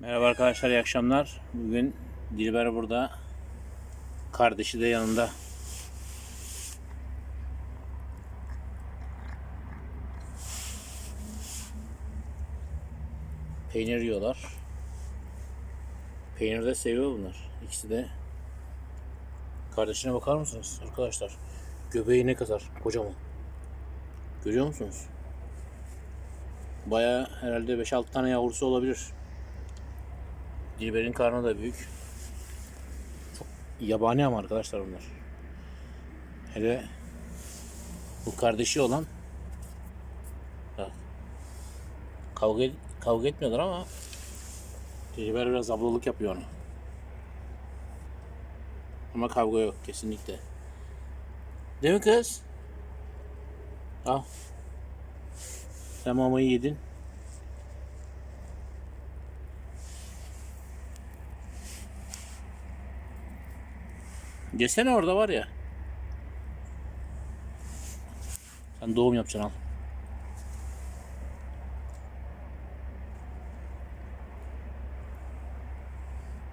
Merhaba arkadaşlar, iyi akşamlar. Bugün Dilber burada. Kardeşi de yanında. Peynir yiyorlar. Peynir de seviyor bunlar. İkisi de. Kardeşine bakar mısınız arkadaşlar? Göbeği ne kadar kocaman. Görüyor musunuz? Baya herhalde 5-6 tane yavrusu olabilir. Dilber'in karnı da büyük. Çok yabani ama arkadaşlar bunlar. Hele bu kardeşi olan kavga, kavga etmiyorlar ama Dilber biraz ablalık yapıyor onu. Ama kavga yok kesinlikle. Değil mi kız? Al. Sen mamayı yedin. Yesene orada var ya. Sen doğum yapacaksın al.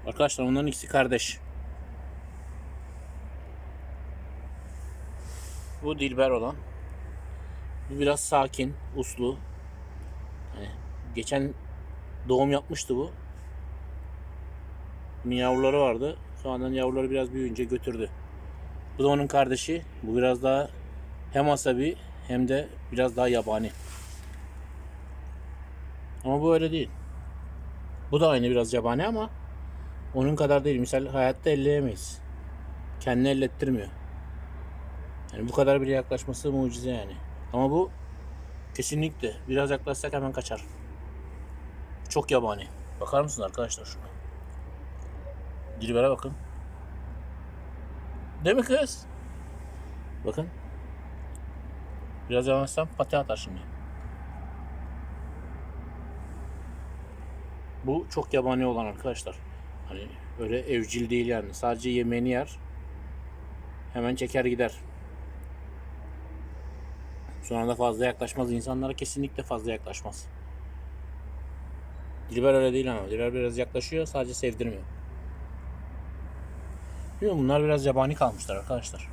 Arkadaşlar onların ikisi kardeş. Bu Dilber olan. Bu biraz sakin, uslu. Yani geçen doğum yapmıştı bu. Bunun yavruları vardı. Sonradan yavruları biraz büyüyünce götürdü. Bu da onun kardeşi. Bu biraz daha hem asabi hem de biraz daha yabani. Ama bu öyle değil. Bu da aynı biraz yabani ama onun kadar değil. Misal hayatta elleyemeyiz. Kendini ellettirmiyor. Yani bu kadar bile yaklaşması mucize yani. Ama bu kesinlikle biraz yaklaşsak hemen kaçar. Çok yabani. Bakar mısınız arkadaşlar şuna? Dilber'e bakın. Değil mi kız? Bakın. Biraz yavaşsam pati atar şimdi. Bu çok yabani olan arkadaşlar. Hani öyle evcil değil yani. Sadece yemeğini yer. Hemen çeker gider. Sonra da fazla yaklaşmaz. İnsanlara kesinlikle fazla yaklaşmaz. Dilber öyle değil ama. Dilber biraz yaklaşıyor sadece sevdirmiyor. Bilmiyorum bunlar biraz yabani kalmışlar arkadaşlar.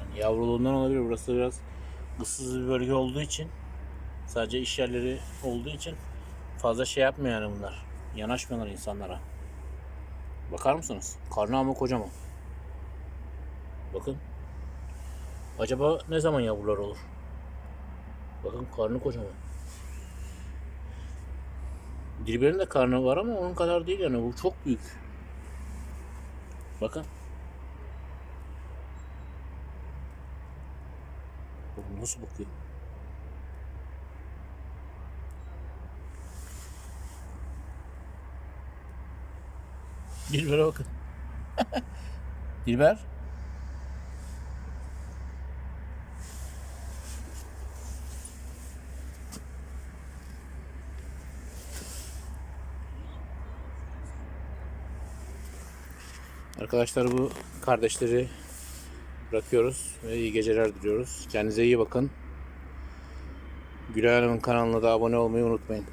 Yani yavruluğundan olabilir. Burası biraz ıssız bir bölge olduğu için sadece iş yerleri olduğu için fazla şey yapmıyor yani bunlar. Yanaşmıyorlar insanlara. Bakar mısınız? Karnı ama kocaman. Bakın. Acaba ne zaman yavrular olur? Bakın karnı kocaman. Dilber'in de karnı var ama onun kadar değil yani bu çok büyük. Bakın. Bu nasıl bakıyor? Dilber'e bakın. Dilber. Arkadaşlar bu kardeşleri bırakıyoruz ve iyi geceler diliyoruz. Kendinize iyi bakın. Gülay Hanım'ın kanalına da abone olmayı unutmayın.